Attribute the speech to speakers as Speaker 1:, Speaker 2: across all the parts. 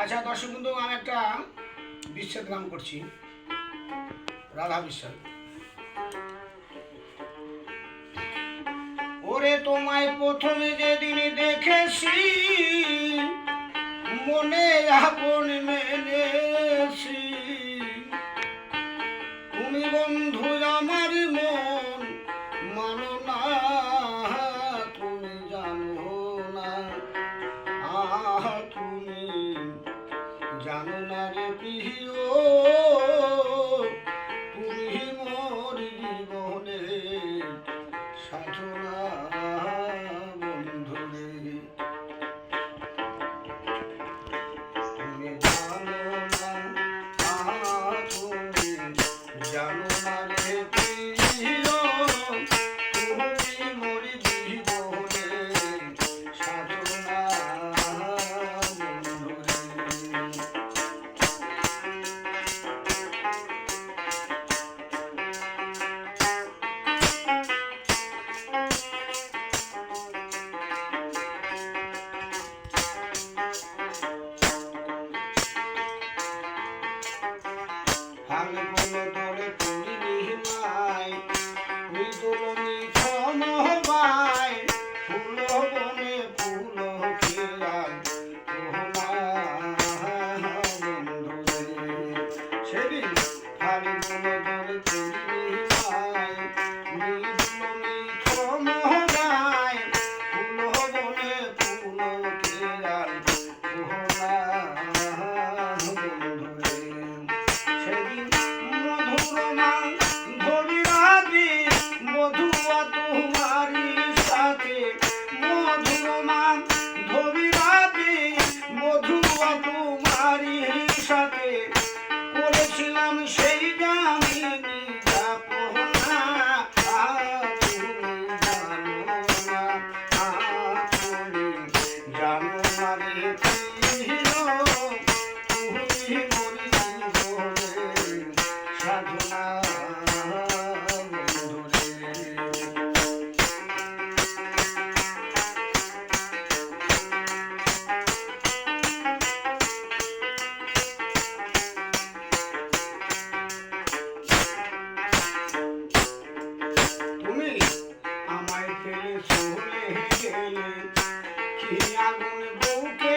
Speaker 1: আচ্ছা দর্শক বন্ধু, আমি একটা বিশ্বের নাম করছি। রাধা বিশ্বাস। ওরে, তোমায় প্রথমে যেদিন দেখেছি, মনে আপন মেনেছি। তুমি বন্ধু আমার মন çevir. Kalbime doğru çevir. আগুন বুকে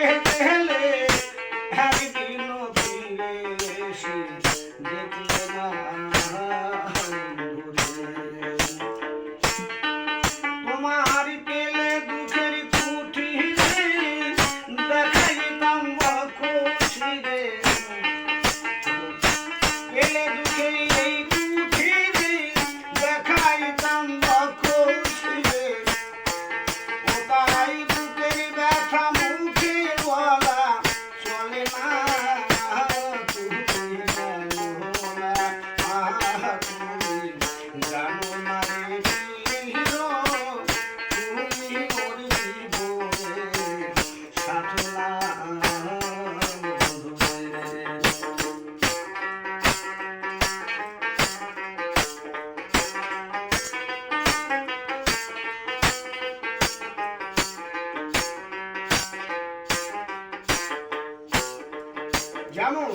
Speaker 1: যেমন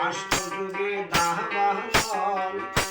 Speaker 1: আশ্চর্য দাহ বাহ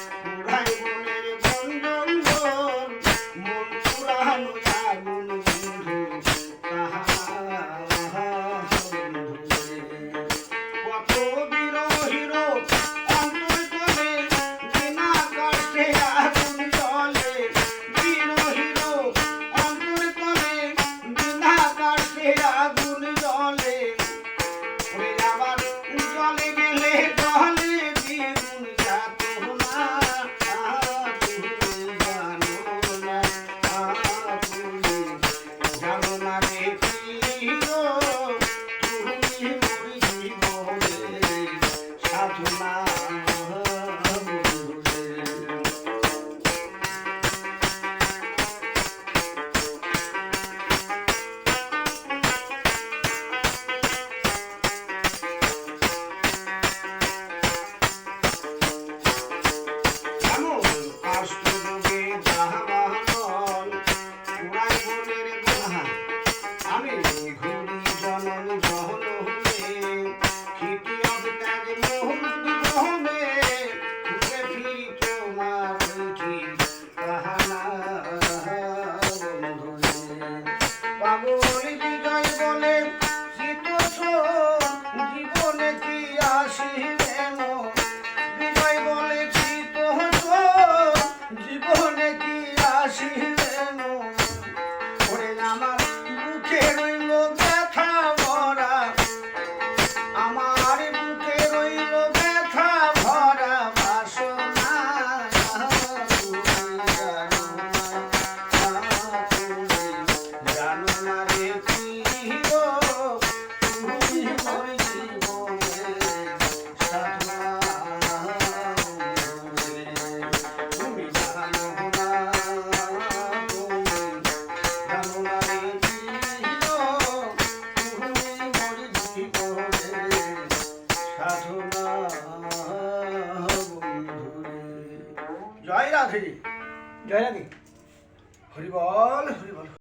Speaker 1: জয় রাধে
Speaker 2: জয়
Speaker 1: হরিবল হরিবল।